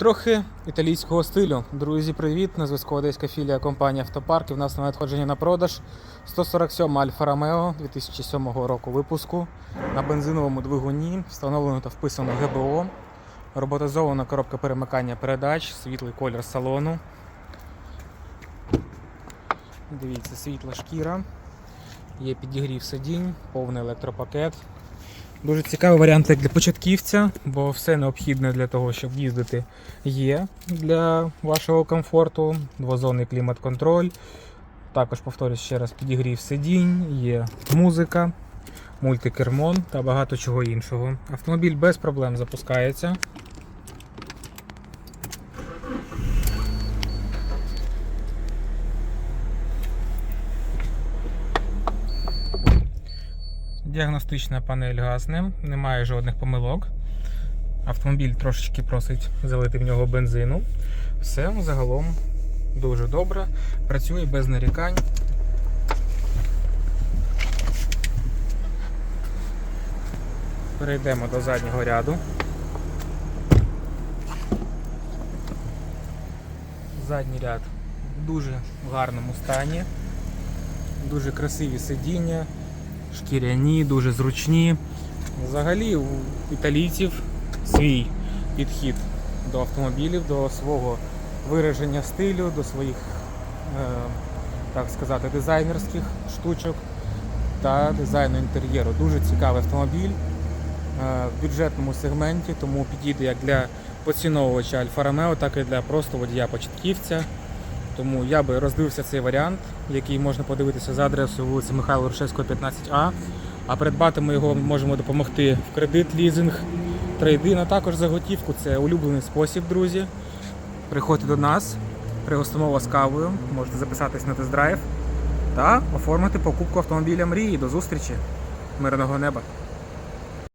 Трохи італійського стилю. Друзі, привіт! На зв'язку одеська філія компанії Автопарк. І в нас на надходженні на продаж 147 Альфа Ромео 2007 року випуску на бензиновому двигуні. Встановлено та вписано ГБО. Роботизована коробка перемикання передач, світлий колір салону. Дивіться, світла шкіра. Є підігрів сидінь, повний електропакет. Дуже цікавий варіант як для початківця, бо все необхідне для того, щоб їздити, є для вашого комфорту. Двозонний клімат-контроль. Також повторюсь ще раз, підігрів сидінь, є музика, мультикермон та багато чого іншого. Автомобіль без проблем запускається. Діагностична панель гасне, немає жодних помилок. Автомобіль трошечки просить залити в нього бензину. Все загалом дуже добре. Працює без нарікань. Перейдемо до заднього ряду. Задній ряд в дуже гарному стані. Дуже красиві сидіння шкіряні, дуже зручні. Взагалі у італійців свій підхід до автомобілів, до свого вираження стилю, до своїх, е, так сказати, дизайнерських штучок та дизайну інтер'єру. Дуже цікавий автомобіль е, в бюджетному сегменті, тому підійде як для поціновувача Альфа Ромео, так і для просто водія-початківця. Тому я би роздивився цей варіант, який можна подивитися за адресою вулиці Михайла Рушевського, 15А. А придбати ми його можемо допомогти в кредит, лізинг, трейдин, а також за готівку. Це улюблений спосіб, друзі. Приходьте до нас, пригостимо вас кавою, можете записатись на тест-драйв та оформити покупку автомобіля мрії. До зустрічі! Мирного неба!